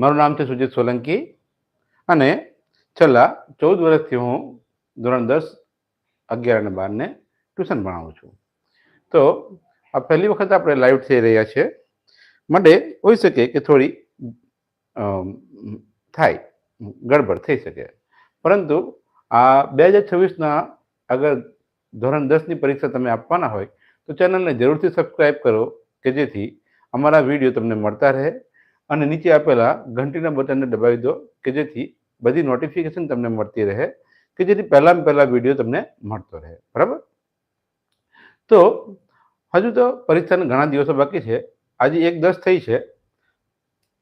મારું નામ છે સુજીત સોલંકી અને છેલ્લા ચૌદ વર્ષથી હું ધોરણ દસ, અગિયાર અને બારને ટ્યુશન ભણાવું છું. તો આ પહેલી વખત આપણે લાઈવ થઈ રહ્યા છે. માટે હોઈ શકે કે થોડી થાય, ગડબડ થઈ શકે. પરંતુ આ બે હજાર છવ્વીસના અગર ધોરણ દસની પરીક્ષા તમે આપવાના હોય, તો ચેનલને જરૂરથી સબસ્ક્રાઈબ કરો કે જેથી અમારા વીડિયો તમને મળતા રહે અને નીચે આપેલા ઘંટીના બટનને દબાવી દો કે જેથી બધી નોટિફિકેશન તમને મળતી રહે, કે જેથી પહેલામાં પહેલા વીડિયો તમને મળતો રહે. બરાબર? તો હજુ તો પરીક્ષાના ઘણા દિવસો બાકી છે. આજે એક દસ થઈ છે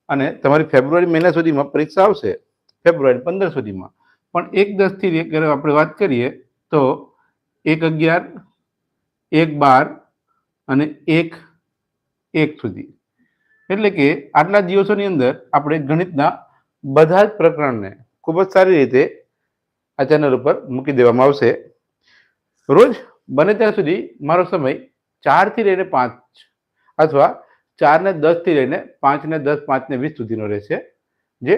અને તમારી ફેબ્રુઆરી મહિના સુધીમાં પરીક્ષા આવશે. ફેબ્રુઆરી પંદર સુધીમાં. પણ એક દસથી આપણે વાત કરીએ તો એક અગિયાર, એક બાર અને એક એક સુધી. એટલે કે આટલા દિવસોની અંદર આપણે ગણિતના બધા જ પ્રકરણને ખૂબ જ સારી રીતે આ ચેનલ ઉપર મૂકી દેવામાં આવશે. રોજ બને ત્યાં સુધી મારો સમય ચારથી લઈને પાંચ અથવા ચારને દસથી લઈને પાંચને દસ, પાંચને વીસ સુધીનો રહેશે, જે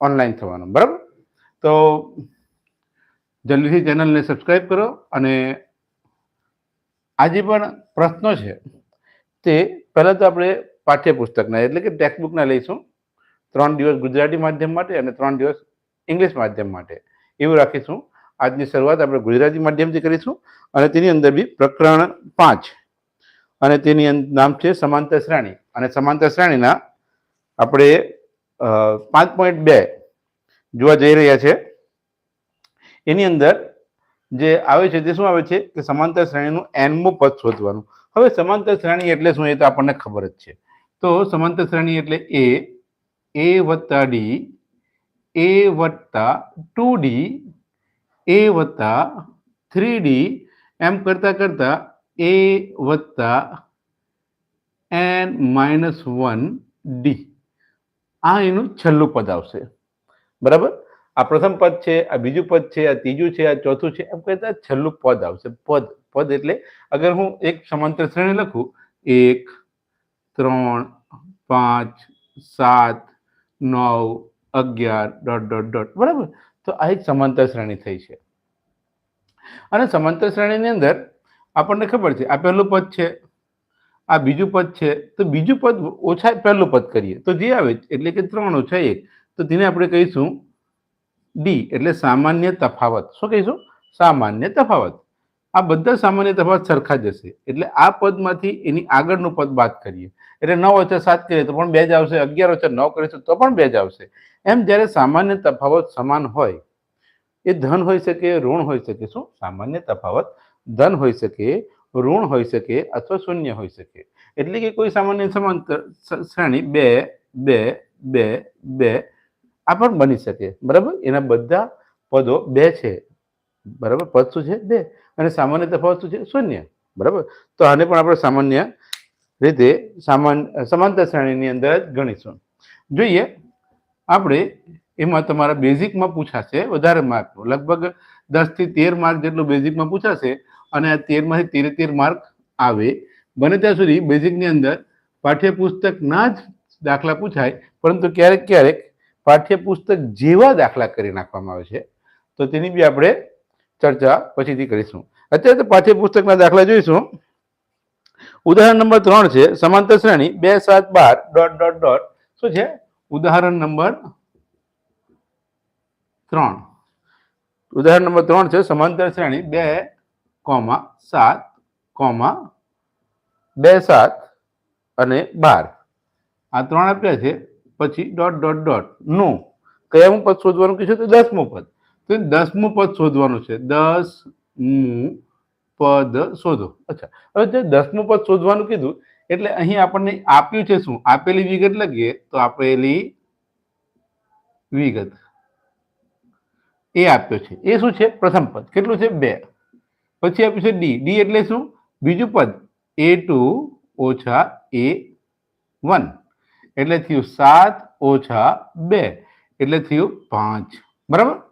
ઓનલાઈન થવાનો. બરાબર? તો જલ્દીથી ચેનલને સબસ્ક્રાઈબ કરો અને આજે પણ પ્રશ્નો છે તે પહેલાં તો આપણે પાઠ્યપુસ્તકના, એટલે કે ટેક્સ્ટબુકના લઈશું. ત્રણ દિવસ ગુજરાતી માધ્યમ માટે અને ત્રણ દિવસ ઇંગ્લિશ માધ્યમ માટે. એવું રાખીશું. આજની શરૂઆત આપણે ગુજરાતી માધ્યમથી કરીશું અને તેની અંદર બી પ્રકરણ પાંચ. અને તેની નામ છે સમાંતર શ્રેણી. અને સમાંતર શ્રેણીના આપણે પાંચ પોઈન્ટ બે જોવા જઈ રહ્યા છે. એની અંદર જે આવે છે તે શું આવે છે? કે સમાંતર શ્રેણીનું એનમું પદ શોધવાનું. હવે સમાંતર શ્રેણી એટલે શું એ તો આપણને ખબર જ છે. તો સમાંતર શ્રેણી એટલે એ એ વત્તા ડી, એ વત્તા ટુ ડી, એ વત્તા થ્રી ડી, એમ કરતાં કરતાં એ વત્તા એન માઇનસ વન ડી. આ એનું છેલ્લું પદ આવશે. બરાબર? આ પ્રથમ પદ છે, આ બીજું પદ છે, આ ત્રીજું છે, આ ચોથું છે, એમ કહેતા છેલ્લું પદ આવશે. પદ પદ એટલે અગર હું એક સમાંતર શ્રેણી લખું, એક ત્રણ, પાંચ, સાત, નવ, અગિયાર ડોટ ડોટ ડોટ બરાબર? તો આ એક સમાંતર શ્રેણી થઈ છે. અને સમાંતર શ્રેણીની અંદર આપણને ખબર છે, આ પહેલું પદ છે, આ બીજું પદ છે, તો બીજું પદ ઓછા પહેલું પદ કરીએ. તો જે આવે એટલે કે ત્રણ ઓછા એક, તો તેને આપણે કહીશું ડી, એટલે સામાન્ય તફાવત. શું કહીશું? સામાન્ય તફાવત. આ બધા સામાન્ય તફાવત સરખા જ હશે. એટલે આ પદમાંથી એની આગળનું પદ બાદ કરીએ. એટલે નવ ઓછા સાત કરીએ તો પણ બે જ આવશે. અગિયાર ઓછા નવ કરીશું તો પણ બે જ આવશે. એમ જ્યારે સામાન્ય તફાવત સમાન હોય, એ ધન હોઈ શકે, ઋણ હોઈ શકે. શું? સામાન્ય તફાવત ધન હોઈ શકે, ઋણ હોઈ શકે અથવા શૂન્ય હોઈ શકે. એટલે કે કોઈ સામાન્ય સમાંતર શ્રેણી બે બે બે બે આ પણ બની શકે. બરાબર? એના બધા પદો બે છે. બરાબર? પદ શું છે? બે. અને સામાન્ય તફાવત શું છે? શૂન્ય. બરાબર? તો આને પણ આપણે સામાન્ય રીતે સામાન્ય સમાંતર શ્રેણીની અંદર જ ગણીશું. જોઈએ, આપણે એમાં તમારા બેઝિકમાં પૂછાશે, વધારે માર્ક. લગભગ દસથી તેર માર્ક જેટલું બેઝિકમાં પૂછાશે અને આ તેરમાંથી તેરે તેર માર્ક આવે. બને ત્યાં સુધી બેઝિકની અંદર પાઠ્યપુસ્તકના જ દાખલા પૂછાય, પરંતુ ક્યારેક ક્યારેક પાઠ્યપુસ્તક જેવા દાખલા કરી નાખવામાં આવે છે. તો તેની બી આપણે ચર્ચા પછીથી કરીશું. અત્યારે પાઠ્યપુસ્તકના દાખલા જોઈશું. ઉદાહરણ નંબર ત્રણ છે, સમાંતર શ્રેણી, બે, સાત, બાર, ડોટ ડોટ ડોટ. શું છે? ઉદાહરણ નંબર ત્રણ. ઉદાહરણ નંબર ત્રણ છે, સમાંતર શ્રેણી, બે, કોમા, સાત, કોમા, બે, સાત અને બાર. આ ત્રણ આપ્યા છે, પછી ડોટ ડોટ ડોટ. નું. કયામું પદ શોધવાનું કહીશું તો દસમું પદ. તો દસમું પદ શોધવાનું છે. દસમું પદ શોધો. અચ્છા. હવે જે દસમું પદ શોધવાનું કીધું, એટલે અહીં આપણને આપ્યું છે શું? આપેલી વિગત લખીએ તો આપેલી વિગત. એ આપ્યો છે. એ શું છે? પ્રથમ પદ. કેટલું છે? બે. પછી આપ્યું છે ડી ડી એટલે શું? બીજું પદ. એ ટુ ઓછા એ વન. એટલે થયું સાત ઓછા બે. એટલે થયું પાંચ. બરાબર?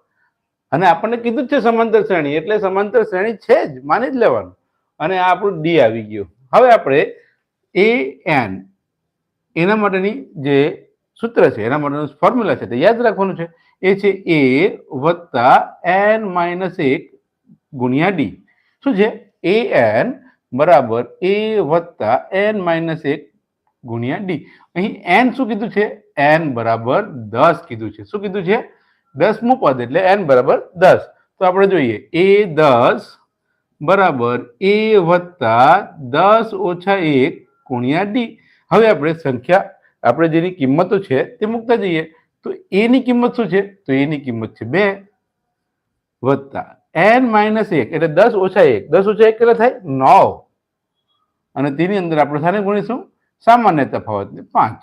અને આપણને કીધું જ છે સમાંતર શ્રેણી, એટલે સમાંતર શ્રેણી છે જ, માની જ લેવાનું. અને આ આપણું ડી આવી ગયું. હવે આપણે એ એન એના માટેની જે સૂત્ર છે, એના માટેનું ફોર્મ્યુલા છે, તે યાદ રાખવાનું છે, એ છે એ વત્તા એન માઇનસ એક ગુણ્યા ડી શું છે? એ એન બરાબર એ વત્તા એન માઇનસ એક ગુણ્યા ડી અહીં એન શું કીધું છે? એન બરાબર દસ કીધું છે. શું કીધું છે? દસમું પદ એટલે એન બરાબર દસ. તો આપણે જોઈએ, એ દસ બરાબર એ વત્તા દસ ઓછા એક ગુણ્યા ડી હવે આપણે સંખ્યા, આપણે જેની કિંમતો છે તે મૂકતા જઈએ. તો એની કિંમત શું છે? તો એની કિંમત છે બે વત્તા એન માઇનસ એક, એટલે દસ ઓછા એક. દસ ઓછા એક કેટલા થાય? નવ. અને તેની અંદર આપણે સાને ગુણીશું? સામાન્ય તફાવતને પાંચ.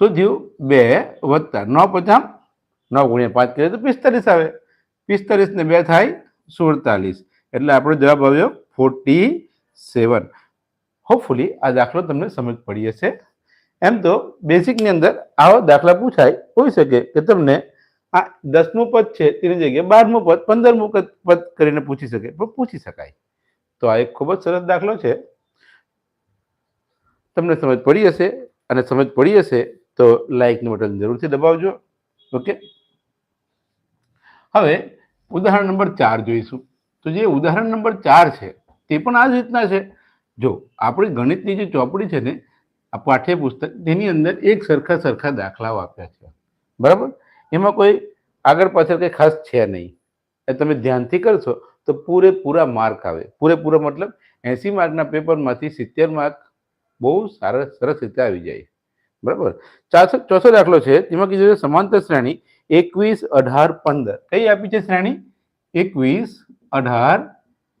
શું થયું? બે વત્તા નવ પચાસ નવ ગુણ્યા પાંચ કરીએ તો પિસ્તાલીસ આવે. પિસ્તાલીસ ને બે થાય સુડતાલીસ. એટલે આપણો જવાબ આવ્યો ફોર્ટી સેવન. હોપફુલી આ દાખલો તમને સમજ પડી હશે. એમ તો બેસિકની અંદર આવા દાખલા પૂછાય હોઈ શકે કે તમને આ દસમું પદ છે તેની જગ્યાએ બારમું પદ, પંદરમું પદ પદ કરીને પૂછી શકે, પણ પૂછી શકાય. તો આ એક ખૂબ જ સરસ દાખલો છે. તમને સમજ પડી હશે અને સમજ પડી હશે તો લાઇકનું બટન જરૂરથી દબાવજો. ઓકે હવે ઉદાહરણ નંબર ચાર જોઈશું. તો જે ઉદાહરણ નંબર ચાર છે, તે પણ આ જ રીતના છે. જો આપણી ગણિતની જે ચોપડી છે ને, આ પાઠ્યપુસ્તક, તેની અંદર એક સરખા સરખા દાખલાઓ આપ્યા છે. બરાબર? એમાં કોઈ આગળ પાછળ કંઈ ખાસ છે નહીં. એ તમે ધ્યાનથી કરશો તો પૂરેપૂરા માર્ક આવે. પૂરેપૂરા મતલબ એંસી માર્કના પેપરમાંથી સિત્તેર માર્ક બહુ સારા, સરસ રીતે આવી જાય. બરાબર? ચોથો દાખલો છે, તેમાં કીધું છે, સમાંતર શ્રેણી એકવીસ, અઢાર, પંદર. કઈ આપી છે શ્રેણી? એકવીસ, અઢાર,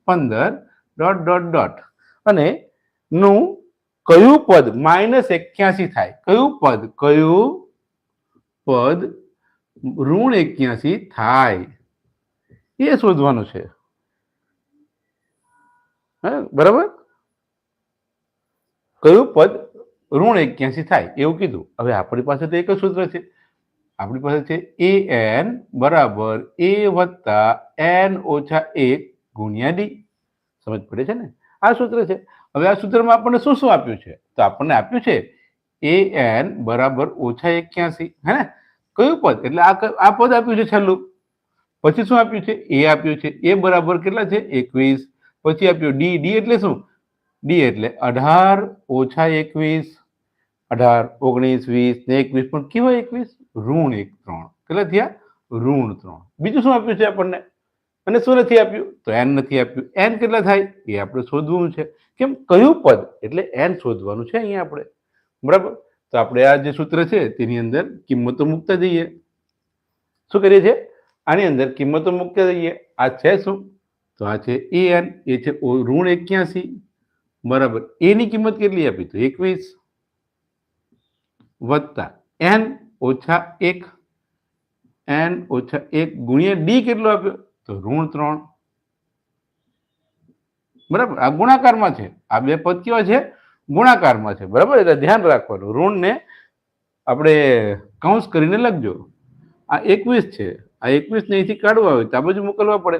પંદર, ડોટ ડોટ ડોટ. અને નું કયું પદ માઇનસ એક્યાસી થાય? કયું પદ? કયું પદ ઋણ એક્યાસી થાય? એ શોધવાનું છે. બરાબર? કયું પદ ઋણ એક્યાસી થાય? એવું કીધું. હવે આપણી પાસે તો એક જ સૂત્ર છે. આપણી પાસે છે એ એન બરાબર એ વત્તા એન ઓછા એક ગુણ્યા ડી સમજ પડે છે ને? આ સૂત્ર છે. હવે આ સૂત્રમાં આપણને શું શું આપ્યું છે? તો આપણને આપ્યું છે એ એન બરાબર ઓછા એક્યાસી. હે ને? કયું પદ? એટલે આ આ પદ આપ્યું છે છેલ્લું. પછી શું આપ્યું છે? એ આપ્યું છે. એ બરાબર કેટલા છે? એકવીસ. પછી આપ્યું ડી ડી એટલે શું? ડી એટલે અઢાર ઓછા એકવીસ. અઢાર, ઓગણીસ, વીસ ને એકવીસ. પણ કેવા એકવીસ? ઋણ એક ત્રણ. કેટલા થયા? ઋણ ત્રણ. બીજું શું આપ્યું છે આપણને? અને શું નથી આપ્યું? તો એન નથી આપ્યું. એન કેટલા થાય? એ આપણે શોધવું છે. કેમ? કયું પદ? એટલે એન શોધવાનું છે અહીંયા આપણે. બરાબર? તો આપણે આ જે સૂત્ર છે, તેની અંદર કિંમતો મૂકતા જઈએ. શું કરીએ છીએ? આની અંદર કિંમતો મૂકતા જઈએ. આ છે શું? તો આ છે એ એન એ છે ઋણ એક્યાસી. બરાબર. એની કિંમત કેટલી આપી? તો એકવીસ વત્તા એન ઓછા એક, એન ઓછા એક ગુણ્યા ડી કેટલો આપ્યો? તો ઋણ ત્રણ. બરાબર? આ ગુણાકારમાં છે. આ બે પદ કેવા છે? ગુણાકારમાં છે. બરાબર? એટલે ધ્યાન રાખવાનું. ઋણને આપણે કૌંસ કરીને લખજો. આ એકવીસ છે. આ એકવીસને અહીંથી કાઢવા હોય તો આ બાજુ મોકલવા પડે.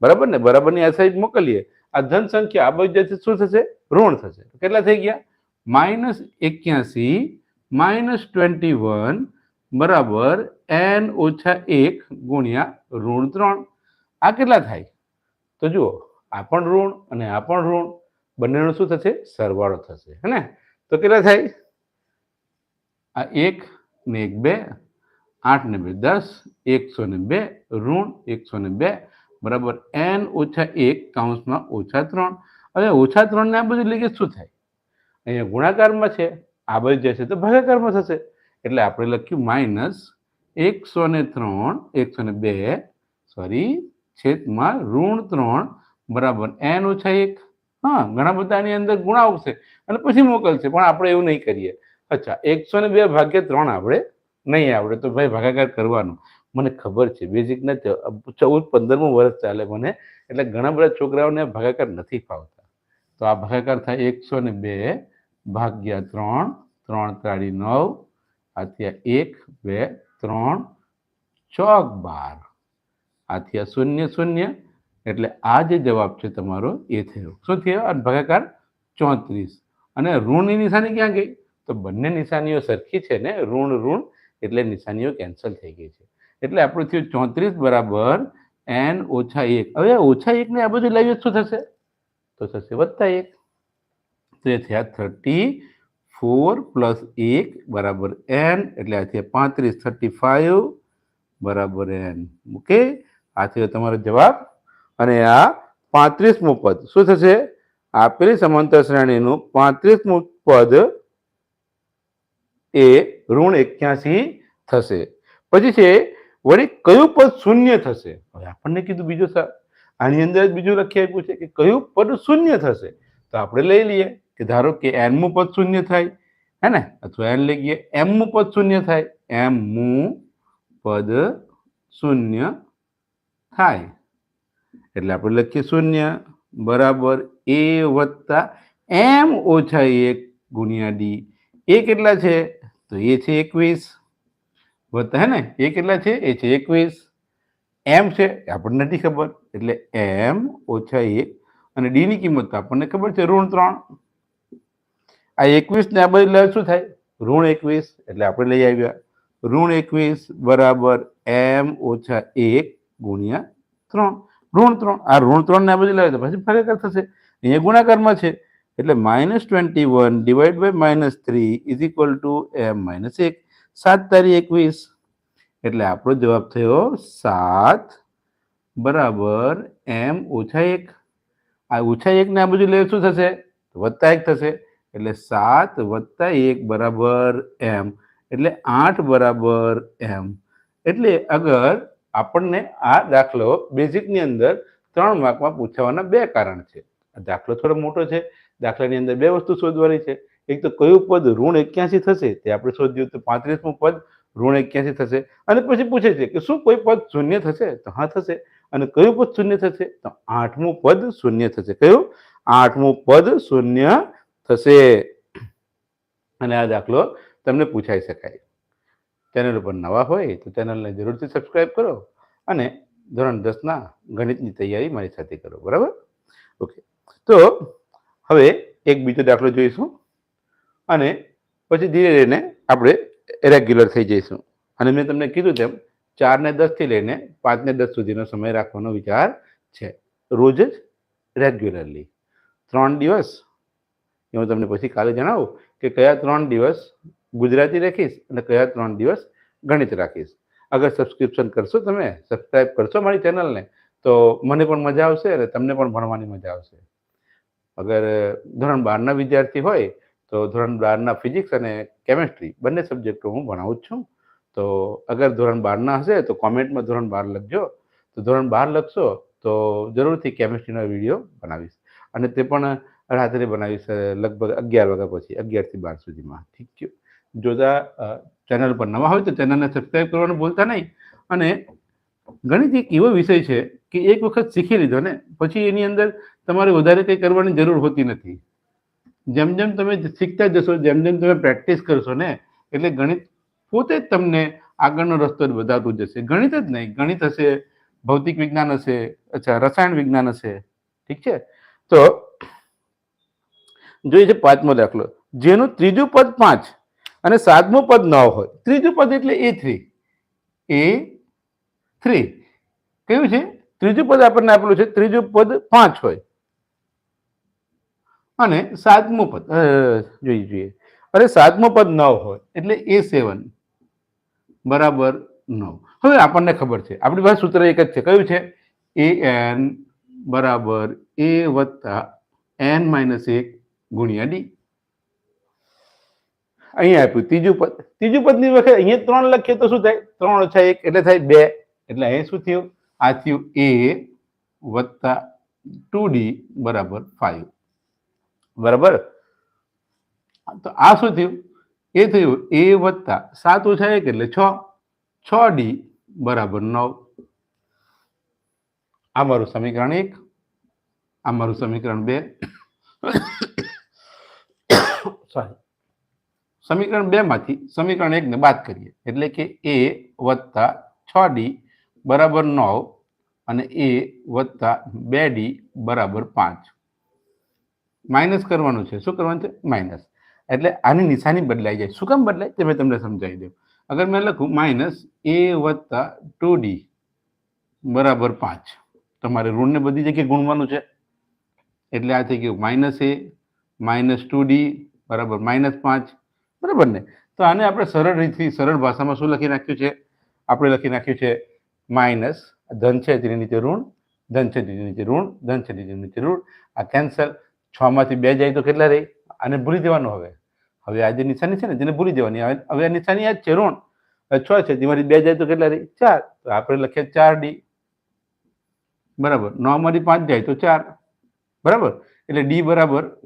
બરાબર ને? બરાબરની આ સાઈડ મોકલીએ. આ ધન સંખ્યા આ બાજુ શું થશે? ઋણ થશે. કેટલા થઈ ગયા? માઇનસ એક્યાસી, માઇનસ ટ્વેન્ટી વન બરાબર એન ઓછા એક ગુણ્યા ઋણ ત્રણ. આ કેટલા થાય? તો જુઓ, આ પણ ઋણ અને આ પણ ઋણ. બંનેનો શું થશે? સરવાળો થશે, હે ને? તો કેટલા થાય? આ એક ને એક બે, આઠ ને બે દસ, એકસો ને બે, ઋણ એકસો ને બે. બરાબર, એન ઓછા એક કાઉન્સમાં ઓછા ત્રણ. અને ઓછા ત્રણને આ બધું લીધે શું થાય? અહીંયા ગુણાકારમાં છે, આ બધું જશે તો ભાગાકારમાં થશે. એટલે આપણે લખ્યું માઇનસ એકસો ને ત્રણ, એકસો ને બે સોરી છેદમાં ઋણ ત્રણ, બરાબર, એન ઓછા એક. હા, ઘણા બધા આની અંદર ગુણા આવશે અને પછી મોકલશે, પણ આપણે એવું નહીં કરીએ. અચ્છા, એકસો ને બે ભાગ્યા ત્રણ આપણે નહીં આવડે, તો ભાઈ ભાગાકાર કરવાનું. મને ખબર છે બેઝિક ને ચૌદ પંદરમું વર્ષ ચાલે મને, એટલે ઘણા બધા છોકરાઓને ભાગાકાર નથી ફાવતા. તો આ ભાગાકાર થાય એકસો ને બે ભાગ્યા ત્રણ ત્રણ તાળી નવ આ થયા એક, બે, ત્રણ, ચોક બાર. આ થયા શૂન્ય શૂન્ય, એટલે આ જે જવાબ છે તમારો એ થયો. શું થયો? આ ભાગાકાર ચોત્રીસ. અને ઋણની નિશાની ક્યાં ગઈ? તો બંને નિશાનીઓ સરખી છે ને? ઋણ ઋણ, એટલે નિશાનીઓ કેન્સલ થઈ ગઈ છે. એટલે આપણું થયું ચોત્રીસ બરાબર એન ઓછા એક. હવે ઓછા એકને આ બધું લાવીએ શું થશે? તો થશે વત્તા એક. તો એ થયા થર્ટી ફોર પ્લસ એક બરાબર એન, એટલે આ થયા પાંત્રીસ, થર્ટી ફાઇવ બરાબર એન. ઓકે? આ થયો તમારો જવાબ. અને આ પાંત્રીસમું પદ. શું થશે? આપેલી સમાંતર શ્રેણીનું પાંત્રીસમું પદ એ ઋણ એક્યાસી થશે. પછી છે, વળી કયું પદ શૂન્ય થશે? હવે આપણને કીધું બીજું આની અંદર બીજું લખી આપ્યું છે કે કયું પદ શૂન્ય થશે? તો આપણે લઈ લઈએ. કે ધારો કે એનમું પદ શૂન્ય થાય, હે ને? અથવા એન લઈ ગયા એમનું પદ શૂન્ય થાય એમનું પદ શૂન્ય થાય. એટલે આપણે લખીએ શૂન્ય બરાબર એ વત્તા એમ ઓછા એક ગુણ્યા ડી એ કેટલા છે? તો એ છે એકવીસ. વત્તા, હે ને? એ કેટલા છે? એ છે એકવીસ. એમ છે આપણને નથી ખબર. એટલે એમ ઓછા એક અને ડી ની કિંમત આપણને ખબર છે ઋણ ત્રણ. આ એકવીસ ને આ બધું શું થાય? ઋણ એકવીસ, એટલે આપણે લઈ આવ્યા. ઋણ એકવીસ બરાબર એમ ઓછા એક ગુણ્યા ત્રણ. ઋણ ત્રણ, આ ઋણ ત્રણ ને આ બધું લાવે તો પછી ભાગાકાર થશે. અહીંયા ગુણાકારમાં છે. એટલે minus twenty one divide by minus three is equal to M minus એક. સાત તારી એકવીસ. એટલે આપણો જવાબ થયો સાત બરાબર એમ ઓછા એક. આ ઓછા એક ને આ બધું લે શું થશે? વત્તા એક થશે. એટલે સાત વત્તા એક બરાબર એમ. એટલે આઠ બરાબર એમ. એટલે અગર આપણને આ દાખલો બેઝિકની અંદર ત્રણ માર્કમાં પૂછાવાના બે કારણ છે. દાખલો થોડો મોટો છે. દાખલાની અંદર બે વસ્તુ શોધવાની છે. એક તો કયું પદ ઋણ એક્યાસી થશે? તે આપણે શોધ્યું તો પાંત્રીસમું પદ ઋણ એક્યાસી થશે. અને પછી પૂછે છે કે શું કોઈ પદ શૂન્ય થશે? તો હા, થશે. અને કયું પદ શૂન્ય થશે? તો આઠમું પદ શૂન્ય થશે. કયું? આઠમું પદ શૂન્ય થશે અને આ દાખલો તમને પૂછાઈ શકાય. ચેનલ ઉપર નવા હોય તો ચેનલને જરૂરથી સબસ્ક્રાઈબ કરો અને ધોરણ દસના ગણિતની તૈયારી મારી સાથે કરો, બરાબર? ઓકે તો હવે એક બીજો દાખલો જોઈશું અને પછી ધીરે ધીરે આપણે રેગ્યુલર થઈ જઈશું. અને મેં તમને કીધું તેમ ચારને દસથી લઈને પાંચને દસ સુધીનો સમય રાખવાનો વિચાર છે. રોજ જ રેગ્યુલરલી ત્રણ દિવસ એ હું તમને પછી કાલે જણાવું કે કયા ત્રણ દિવસ ગુજરાતી રાખીશ અને કયા ત્રણ દિવસ ગણિત રાખીશ. અગર સબસ્ક્રિપ્શન કરશો તમે સબસ્ક્રાઈબ કરશો મારી ચેનલને તો મને પણ મજા આવશે અને તમને પણ ભણવાની મજા આવશે. અગર ધોરણ બારના વિદ્યાર્થી હોય, તો ધોરણ બારના ફિઝિક્સ અને કેમેસ્ટ્રી બંને સબ્જેક્ટો હું ભણાવું જ છું. તો અગર ધોરણ બારના હશે, તો કોમેન્ટમાં ધોરણ બાર લખજો. તો ધોરણ બાર લખશો, તો જરૂરથી કેમેસ્ટ્રીનો વીડિયો બનાવીશ. અને તે પણ રાત્રે બનાવીશ લગભગ અગિયાર વાગ્યા પછી અગિયારથી બાર સુધીમાં. ઠીક છે? જોતા ચેનલ પર નવા હોય તો ચેનલને સબસ્ક્રાઈબ કરવાનું ભૂલતા નહીં. અને ગણિત એક એવો વિષય છે કે એક વખત શીખી લીધો ને, પછી એની અંદર તમારે વધારે કંઈ કરવાની જરૂર હોતી નથી. જેમ જેમ તમે શીખતા જશો, જેમ જેમ તમે પ્રેક્ટિસ કરશો ને, એટલે ગણિત પોતે જ તમને આગળનો રસ્તો બતાવતું જશે. ગણિત જ નહીં, ગણિત હશે, ભૌતિક વિજ્ઞાન હશે, અચ્છા, રસાયણ વિજ્ઞાન હશે. ઠીક છે? તો જોઈએ છે પાંચમો દાખલો, જેનું ત્રીજું પદ પાંચ અને સાતમું પદ નવ હોય. ત્રીજું પદ એટલે એ થ્રી એ થ્રી કયું છે? ત્રીજું પદ આપણને આપેલું છે, ત્રીજું પદ પાંચ હોય. અને સાતમું પદ જોઈએ જોઈએ. અરે સાતમું પદ નવ હોય, એટલે એ સેવન બરાબર નવ. હવે આપણને ખબર છે, આપણી પાસે સૂત્ર એક જ છે. કયું છે? એ એન બરાબર એ વત્તા એન માઇનસ એક ગુણ્યા ડી અહીંયા આપ્યું, ત્રીજું પદ, ત્રીજું પદની વખત અહીંયા ત્રણ લખીએ તો શું થાય? ત્રણ ઓછા એક, એટલે થાય બે. એટલે અહીંયા શું થયું? આ થયું એ વત્તા ટુ ડી બરાબર ફાઈવ. બરાબર? તો આ શું થયું? એ થયું એ વત્તા સાત ઓછા એક એટલે છ. છ ડી બરાબર નવ. આ મારું સમીકરણ એક, આ મારું સમીકરણ બે. સોરી. સમીકરણ બે માંથી સમીકરણ એકને બાદ કરીએ. એટલે કે એ વત્તા છ ડી બરાબર નવ અને એ વત્તા બે ડી બરાબર પાંચ. માઇનસ કરવાનું છે. શું કરવાનું છે? માઇનસ. એટલે આની નિશાની બદલાઈ જાય. શું કામ બદલાય? તે મેં તમને સમજાવી દઉં. અગર મેં લખું માઇનસ એ વત્તા ટુ ડી બરાબર પાંચ. તમારે ઋણને બધી જગ્યાએ ગુણવાનું છે. એટલે આ થઈ ગયું. Minus A, minus two D બરાબર, માઇનસ પાંચ, બરાબર ને? તો આને આપણે સરળ રીતથી, સરળ ભાષામાં શું લખી નાખ્યું છે? આપણે લખી નાખ્યું છે માઇનસ ધન છે તેની નીચે ઋણ, ધન છે તેની નીચે ઋણ, ધન છે તેની નીચે ઋણ, આ કેન્સલ છ માંથી બે જાય તો કેટલા રહી? આને ભૂલી દેવાનું હવે. હવે આ જે નિશાની છે ને તેને ભૂલી દેવાની. હવે આ નિશાની આ છે, ઋણ. છ છે, તેમાંથી બે જાય તો કેટલા રહી? ચાર. તો આપણે લખીએ ચાર ડી. બરાબર, નોમાંથી પાંચ જાય તો ચાર. બરાબર? એટલે ડી બરાબર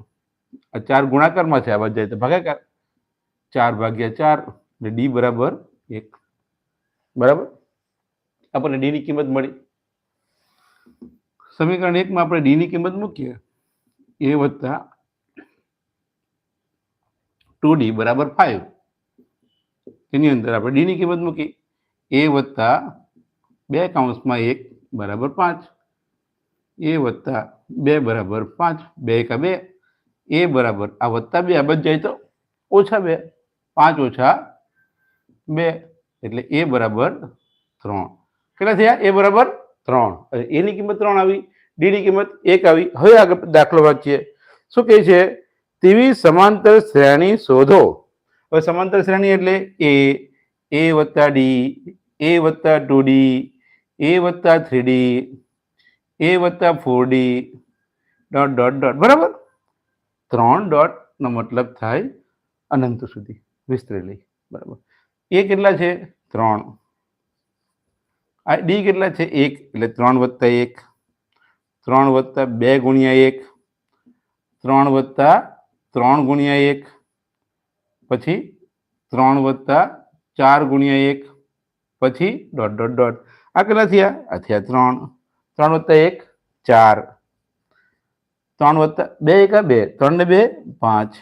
આ ચાર ગુણાકારમાં છે, આ બાજુ જાય તો ભાગાકાર. ચાર ભાગ્યા ચાર એટલે ડી બરાબર એક. બરાબર? આપણને ડી ની કિંમત મળી. સમીકરણ એકમાં આપણે ડી ની કિંમત મૂકીએ. એ વત્તા ટુ ડી બરાબર ફાઈવ. એની અંદર આપણે ડી ની કિંમત મૂકી. એ વત્તા બે કાઉન્સમાં એક બરાબર પાંચ. એ વત્તા બે બરાબર પાંચ. બે એકા બે. એ બરાબર. આ વત્તા બે, આ જાય તો ઓછા બે. પાંચ ઓછા બે. એટલે એ બરાબર ત્રણ. કેટલા થયા? એ બરાબર ત્રણ. એની કિંમત ત્રણ આવી. ડીની કિંમત એક આવી. હવે આગળ દાખલો વાંચીએ. શું કહે છે? તેવી સમાંતર શ્રેણી શોધો. હવે સમાંતર શ્રેણી એટલે એ એ વત્તા ડી એ વત્તા ટુ ડી એ વત્તા થ્રી ડી એ વત્તા four D dot dot dot. બરાબર? ત્રણ ડોટનો મતલબ થાય અનંત સુધી. વિસ્તરેલી બરાબર. એ કેટલા છે? ત્રણ. આ ડી કેટલા છે? એક. એટલે ત્રણ વત્તા એક. ત્રણ વત્તા બે ગુણ્યા એક. ત્રણ વત્તા ત્રણ ગુણ્યા એક. પછી ત્રણ વત્તા ચાર ગુણ્યા એક. પછી ડોટ ડોટ ડોટ. આ કેટલા થયા? આ થયા ત્રણ. ત્રણ વત્તા એક, ચાર. ત્રણ વત્તા બે એકા બે, ત્રણ ને બે, પાંચ.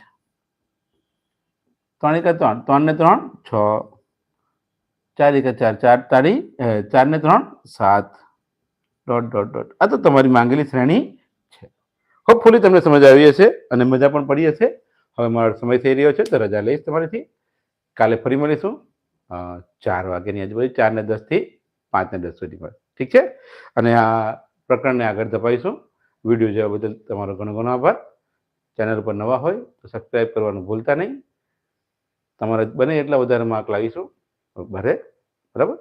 ત્રણ એકા ત્રણ ત્રણ ને ત્રણ, છ. ચાર એકા ચાર ચાર તારી ચાર ને ત્રણ, સાત. Dot dot dot. આ તો તમારી માંગેલી શ્રેણી છે. હોપફુલી તમને સમજ આવી હશે અને મજા પણ પડી હશે. હવે મારો સમય થઈ રહ્યો છે, તો રજા લઈશ તમારીથી. કાલે ફરી મળીશું. ચાર વાગ્યાની આજુબાજુ, ચાર ને દસથી પાંચ ને દસ સુધીમાં. ઠીક છે? અને આ પ્રકરણને આગળ ધપાવીશું. વીડિયો જોવા બદલ તમારો ઘણો ઘણો આભાર. ચેનલ પર નવા હોય તો સબસ્ક્રાઈબ કરવાનું ભૂલતા નહીં. તમારે બને એટલા વધારે માર્ક લાવીશું. ભરે બરાબર?